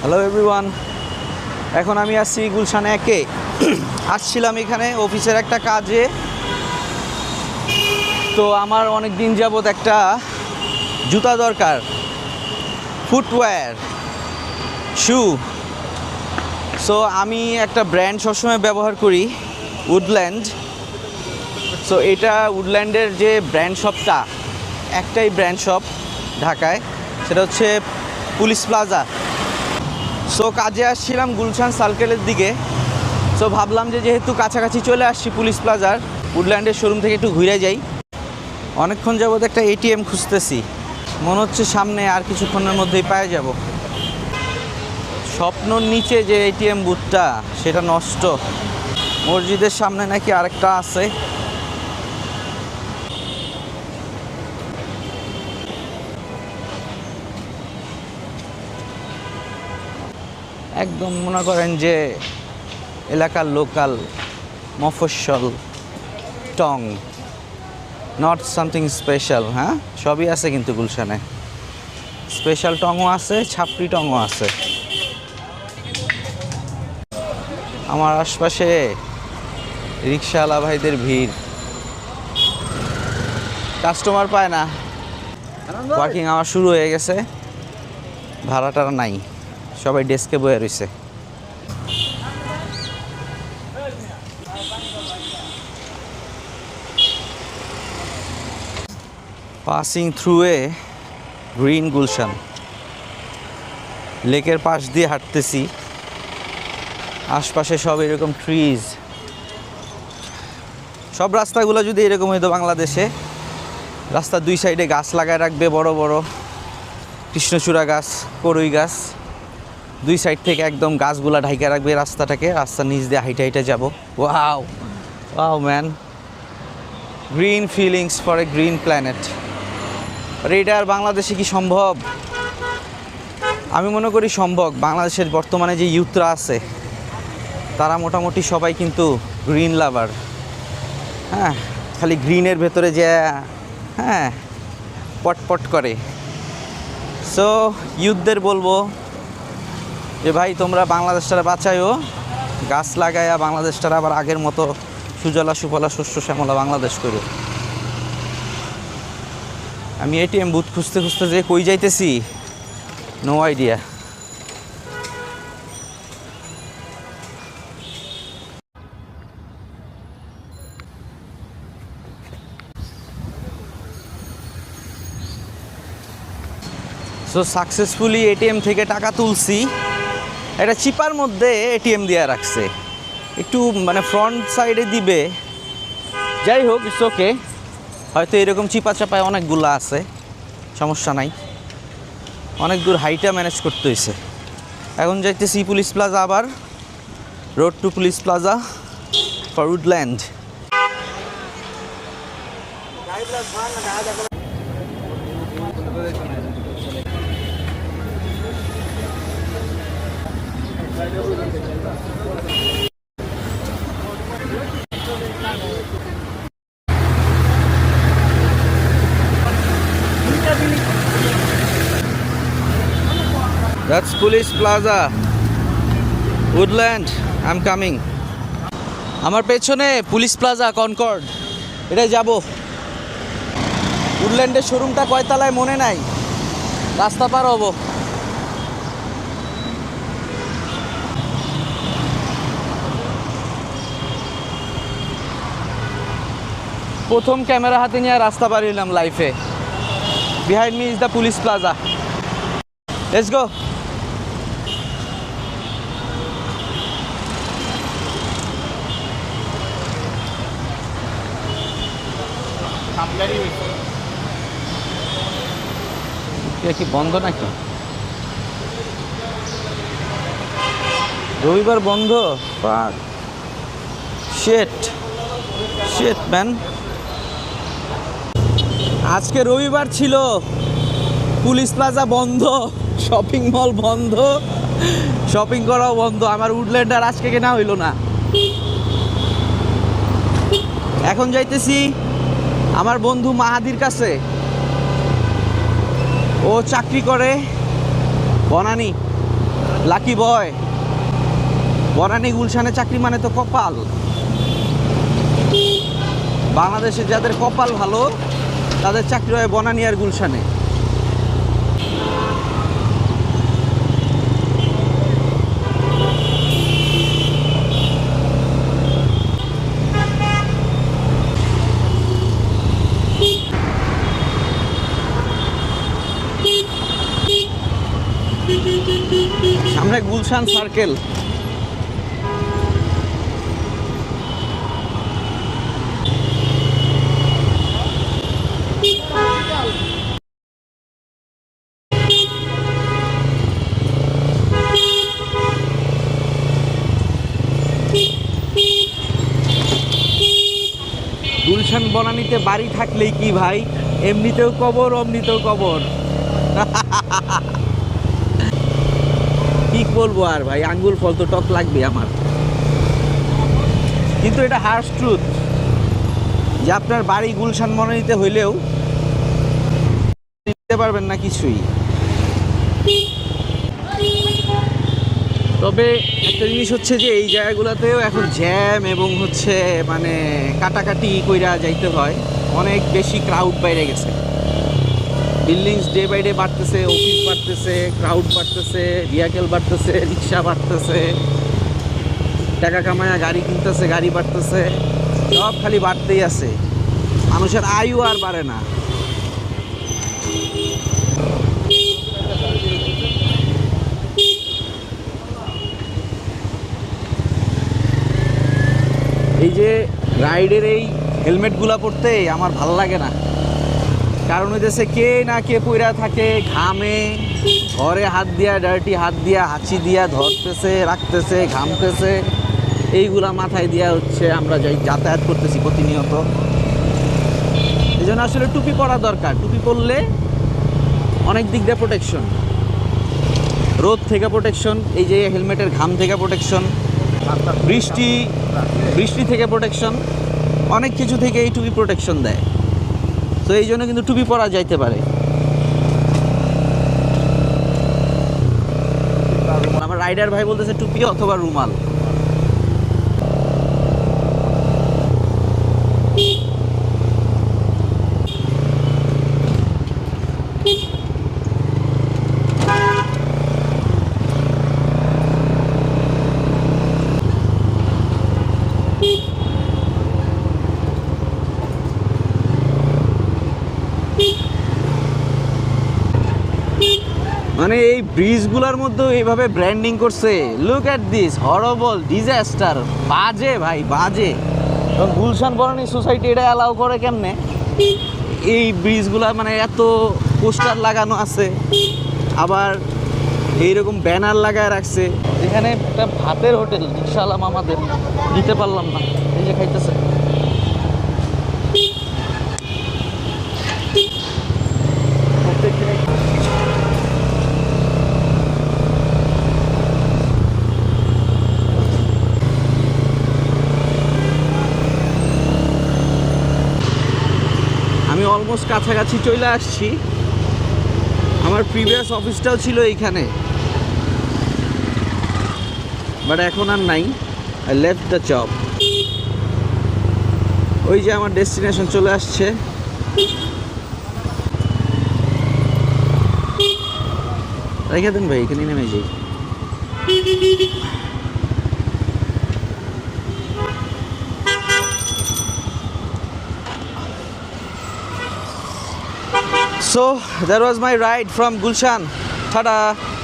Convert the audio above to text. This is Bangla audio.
হ্যালো এভরিওয়ান এখন আমি আসছি গুলশান একে। আসছিলাম এখানে, অফিসের একটা কাজে। তো আমার অনেক দিন যাবৎ একটা জুতা দরকার। ফুটওয়্যার শু সো আমি একটা ব্র্যান্ড সবসময় ব্যবহার করি উডল্যান্ড সো এটা উডল্যান্ডের যে ব্র্যান্ড শপটা একটাই ব্র্যান্ড শপ ঢাকায়। সেটা হচ্ছে পুলিশ প্লাজা সো কাজে আসছিলাম গুলশান সার্কেলের দিকে। সো ভাবলাম যে যেহেতু কাছাকাছি চলে আসছি পুলিশ প্লাজার উডল্যান্ডের শোরুম থেকে একটু ঘুরে যাই। অনেকক্ষণ যাবত একটা এটিএম খুঁজতেছি। মনে হচ্ছে সামনে আর কিছুক্ষণের মধ্যেই পাওয়া যাব। স্বপ্নর নিচে যে এটিএম বুথটা সেটা নষ্ট। মসজিদের সামনে নাকি আরেকটা আছে। একদম মনে করেন যে এলাকার লোকাল মফস্বল টং নট সামথিং স্পেশাল হ্যাঁ? সবই আছে কিন্তু গুলশানে। স্পেশাল টংও আছে ছাপড়ি টংও আছে। আমার আশপাশে রিক্সাওয়ালা ভাইদের ভিড়। কাস্টমার পায় না। ওয়ার্কিং আমার শুরু হয়ে গেছে। ভাড়াটার নাই। সবাই ডেস্কে বয়ে রয়েছে passing through a green Gulshan লেকের পাশ দিয়ে হাঁটতেছি। আশপাশে সব এরকম ট্রিজ সব রাস্তাগুলো যদি এরকম হইতো বাংলাদেশে, রাস্তার দুই সাইডে গাছ লাগায় রাখবে বড় বড়। কৃষ্ণচূড়া গাছ, করই গাছ। দুই সাইড থেকে একদম গাছগুলা ঢাইকা রাখবে রাস্তাটাকে রাস্তার নিচ দিয়ে হাইটে হাইটে যাব। Wow wow man. Green feelings for a green planet. এটা আর বাংলাদেশে কি সম্ভব? আমি মনে করি সম্ভব। বাংলাদেশের বর্তমানে যে ইউথরা আছে, তারা মোটামুটি সবাই কিন্তু গ্রিন লাভার। হ্যাঁ খালি গ্রিনের ভেতরে যে হ্যাঁ পটপট করে। সো ইউথদের বলব যে ভাই, তোমরা বাংলাদেশটারা বাঁচাইও গাছ লাগাইয়া বাংলাদেশটার আবার আগের মতো সুজলা সুফলা শস্য শ্যামলা বাংলাদেশ করো। আমি এটিএম বুথ খুঁজতে খুঁজতে যে কই যাইতেছি no idea so successfully ATM থেকে টাকা তুলছি। একটা চিপার মধ্যে এটিএম দেওয়া রাখছে। একটু মানে ফ্রন্ট সাইডে দিবে। যাই হোক ইটস ওকে হয়তো এরকম চিপা চাপায় অনেকগুলো আছে। সমস্যা নাই। অনেক দূর হাইটা ম্যানেজ করতে হয়েছে এখন যাইতেছি পুলিশ প্লাজা আবার। Road to police plaza for woodland That's Police Plaza. Woodland. I'm coming. আমার পেছনে পুলিশ প্লাজা কনকর্ড এটাই যাব উডল্যান্ডের শোরুমটা কয়তলায় মনে নাই রাস্তা পার হব প্রথম ক্যামেরা হাতে নিয়ে রাস্তা পার হইলাম লাইফে behind me is the police plaza let's go কি বন্ধ নাকি? রবিবার বন্ধ? শেট শেট ম্যান আজকে রবিবার ছিল। পুলিশ প্লাজা বন্ধ শপিং মল বন্ধ শপিং করাও বন্ধ। আমার উডল্যান্ড আর আজকে কেনা হইল না। এখন যাইতেছি আমার বন্ধু মাহাদির কাছে। ও চাকরি করে বনানি, লাকি বয়। বনানি গুলশানে চাকরি মানে তো কপাল। বাংলাদেশে যাদের কপাল ভালো, তাদের চাকরি হয় বনানি আর গুলশানে। সামনে গুলশান সার্কেল গুলশান বনানীতে বাড়ি থাকলেই কি ভাই? এমনিতেও কবর অমনিতেও কবর। কি করব আর ভাই? আঙ্গুল ফল তো টক লাগবে আমার। কিন্তু এটা হার্স ট্রুথ যে আপনার বাড়ি গুলশান মনোনীতে হইলেও দিতে পারবেন না কিছুই। তবে একটা জিনিস হচ্ছে যে, এই জায়গাগুলোতেও এখন জ্যাম এবং হচ্ছে মানে কাটাকাটি কইরা যাইতে হয়। অনেক বেশি ক্রাউড বাইরে গেছে। বিল্ডিংস ডে বাই ডে বাড়তেছে, অফিস বাড়তেছে ক্রাউড বাড়তেছে ভেহিকেল বাড়তেছে, রিক্সা বাড়তেছে। টাকা কামায়া গাড়ি কিনতেছে, গাড়ি বাড়তেছে। সব খালি বাড়তেই আছে। মানুষের আয়ু আর বাড়ে না। এই যে রাইডের এই হেলমেটগুলা পরতে আমার ভালো লাগে না। কারণ হইতেছে কে না কে পইরা থাকে, ঘামে, ঘরে হাত দিয়া ডার্টি হাত দিয়া হাঁচি দিয়া ধরতেছে, রাখতেছে, ঘামতেছে, এইগুলা মাথায় দিয়া হচ্ছে আমরা যাই যাতায়াত করতেছি প্রতিনিয়ত। এই জন্য আসলে টুপি পরা দরকার। টুপি পরলে অনেক দিক দিয়ে প্রোটেকশন রোদ থেকে প্রোটেকশন এই যে হেলমেটের ঘাম থেকে প্রোটেকশন বৃষ্টি বৃষ্টি থেকে প্রোটেকশন অনেক কিছু থেকে এই টুপি প্রোটেকশন দেয়। তো এই জন্য কিন্তু টুপি পরা যাইতে পারে। আমার রাইডার ভাই বলতেছে টুপি অথবা রুমাল মানে এই ব্রিজগুলোর মধ্যেও এইভাবে ব্র্যান্ডিং করছে। Look at this horrible disaster বাজে ভাই, বাজে। এবং গুলশান বরানি সোসাইটি এটা অ্যালাউ করে কেমনে? এই ব্রিজগুলা মানে এত পোস্টার লাগানো আছে, আবার এইরকম ব্যানার লাগায় রাখছে। এখানে একটা ভাতের হোটেল রিক্সালাম আমাদের দিতে পারলাম না। এই যে খাইতেছে আমি অলমোস্ট কাছাকাছি চলে আসছি। আমার প্রিভিয়াস অফিসটাও ছিল এইখানে। বাট এখন আর নাই। আই লেফট দ্য জব ওই যে আমার ডেস্টিনেশন চলে আসছে। রেখে দেন ভাই এখানে নেমে যাই। So that was my ride from Gulshan. Tada!